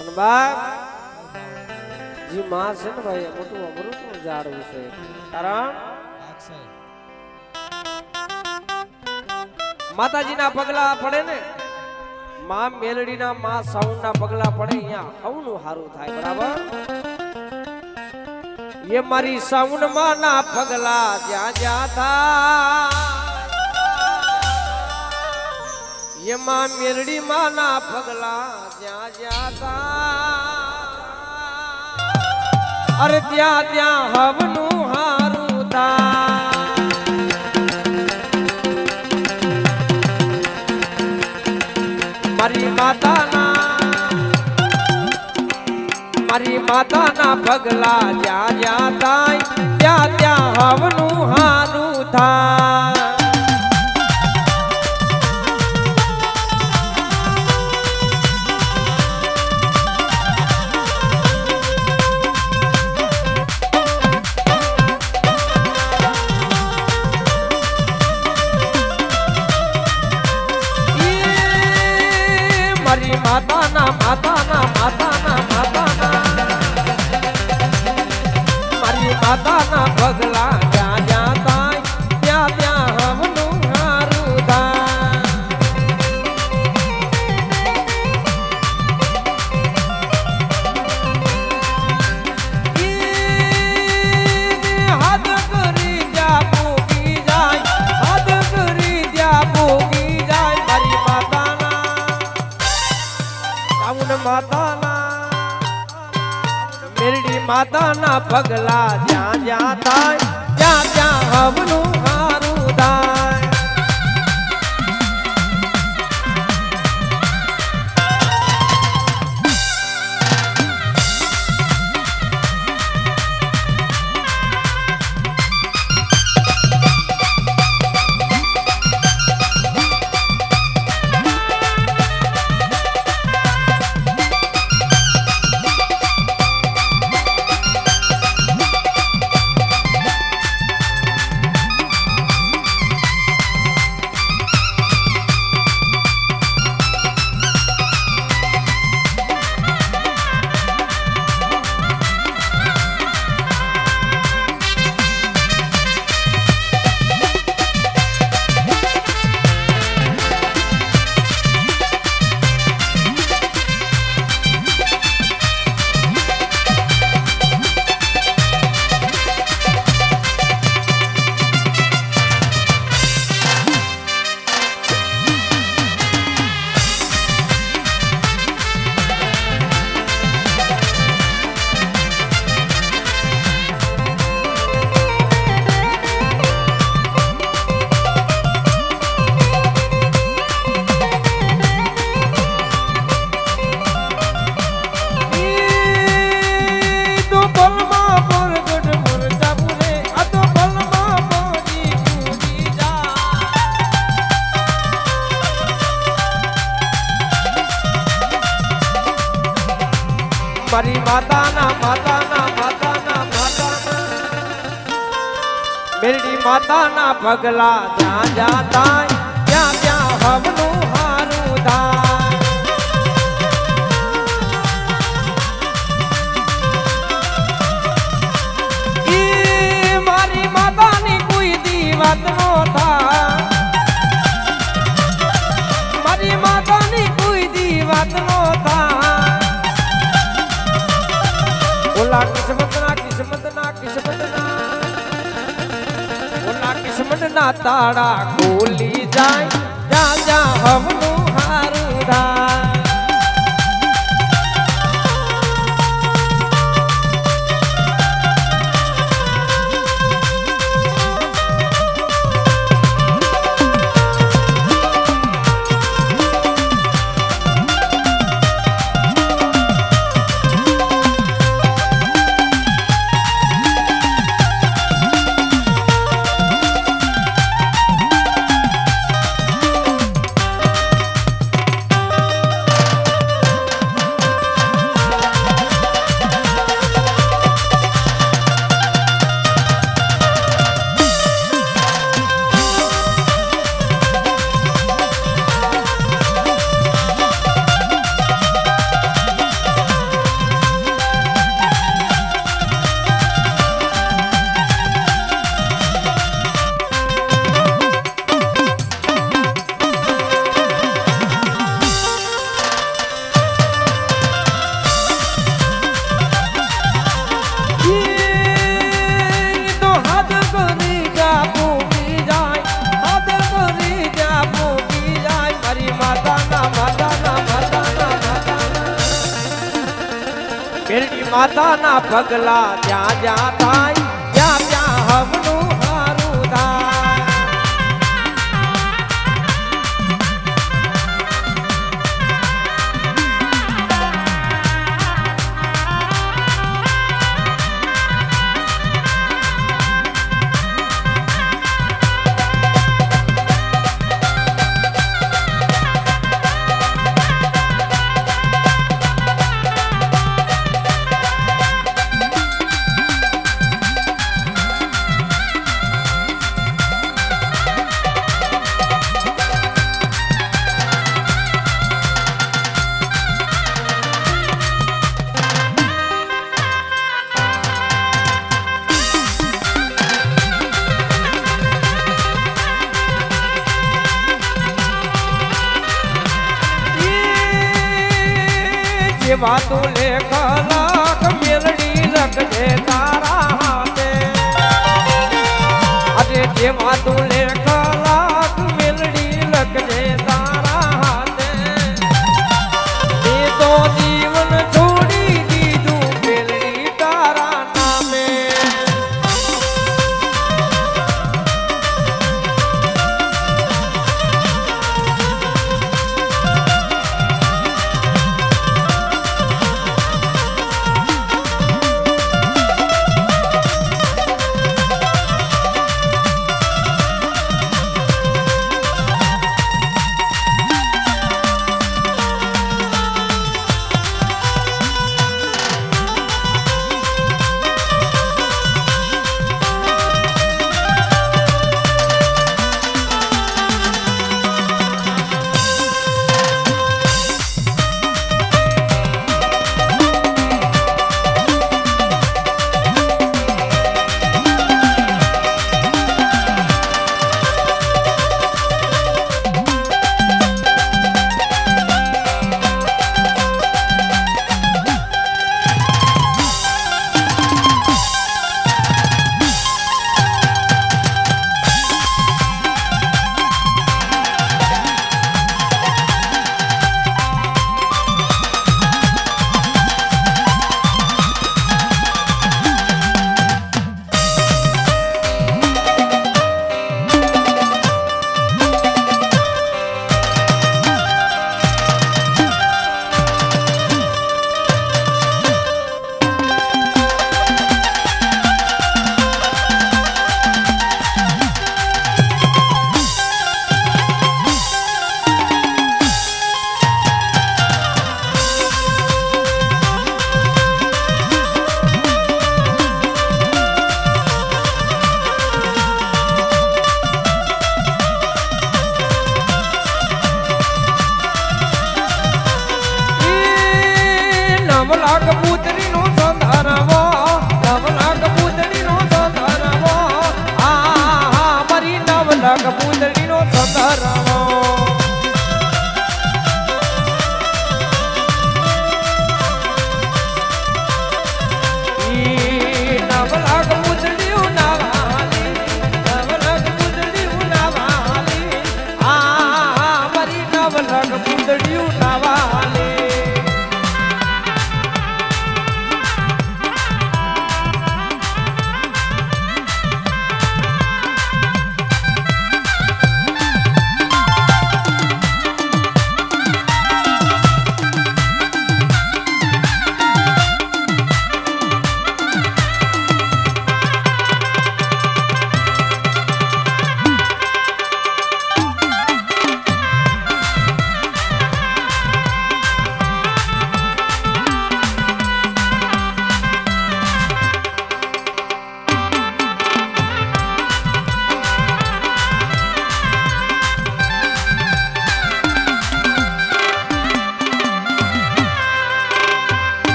અને બા જી માં છે ને ભાઈ મોટું અમૃતનું ઝાડવું છે? કારણ માતાજીના પગલા પડે ને? માં મેલડીના, માં સાઉન્ડના પગલા પડે અહીંયા. હવનું સારું થાય, બરાબર? એ મારી સાઉન્ડમાં ના પગલા જ્યાં જ્યાં થાય. એમાં મેરડી માના પગલા જ્યાં જ્યાં અરે ત્યાં ત્યાં હવનું હારું તા. મારી માતાના મારી માતાના પગલા જ્યાં જ્યાં તાય ત્યાં ત્યાં હવનું મારી માતાના માતાના માતાના માતાના. મારી માતાના માતાના પગલા જ્યાં જ્યાં થાય ત્યાં ત્યાં હવનું હારું માતાના પગલા જ્યાં જ્યાં થાય ત્યાં ત્યાં હવનું હારું થાય. ઈ મારી માતાની કિસ્મતના તાળા ખોલી જાય. જા જા હમનું હારું થાય માતાના પગલા ત્યાં જ્યાં જેવા તું લેખ લાખ મેલડી લખજે તારા હાથે. અરે જેવા તું લખ